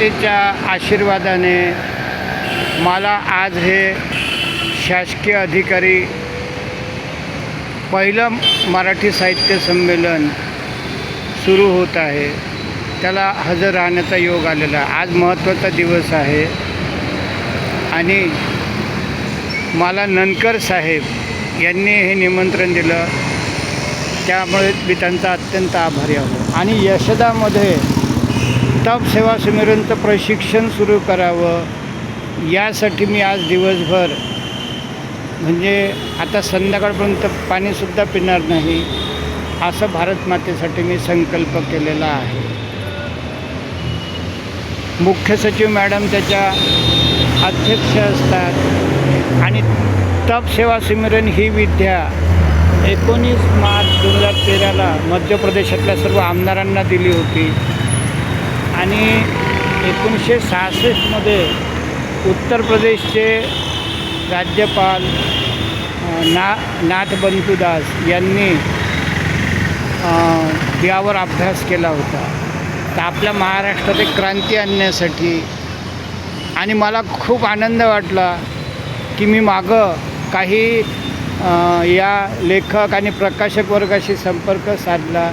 जनतेच्या आशीर्वादाने मला आज हे शासकीय अधिकारी पहिलं मराठी साहित्य संमेलन सुरू होत आहे. त्याला हजर राहण्याचा योग आलेला आज महत्त्वाचा दिवस आहे. आणि मला ननकर साहेब यांनी हे निमंत्रण दिलं. त्यामुळे मी त्यांचा अत्यंत आभारी आहो आणि यशदामध्ये तप सेवा सुमिरनचं प्रशिक्षण सुरू करावं. यासाठी मी आज दिवसभर म्हणजे आता संध्याकाळपर्यंत पाणीसुद्धा पिणार नाही असं भारत मातेसाठी मी संकल्प केलेला आहे. मुख्य सचिव मॅडम त्याच्या अध्यक्ष असतात आणि तप सेवा सिमरन ही विद्या एकोणीस मार्च दोन हजार तेराला मध्य प्रदेशातल्या सर्व आमदारांना दिली होती. आणि एकोणीसशे सहासष्टमध्ये उत्तर प्रदेशचे राज्यपाल ना नाथ बंधुदास यांनी यावर अभ्यास केला होता. तर आपल्या महाराष्ट्रात एक क्रांती आणण्यासाठी आणि मला खूप आनंद वाटला की मी मागं काही या लेखक आणि प्रकाशक वर्गाशी संपर्क साधला.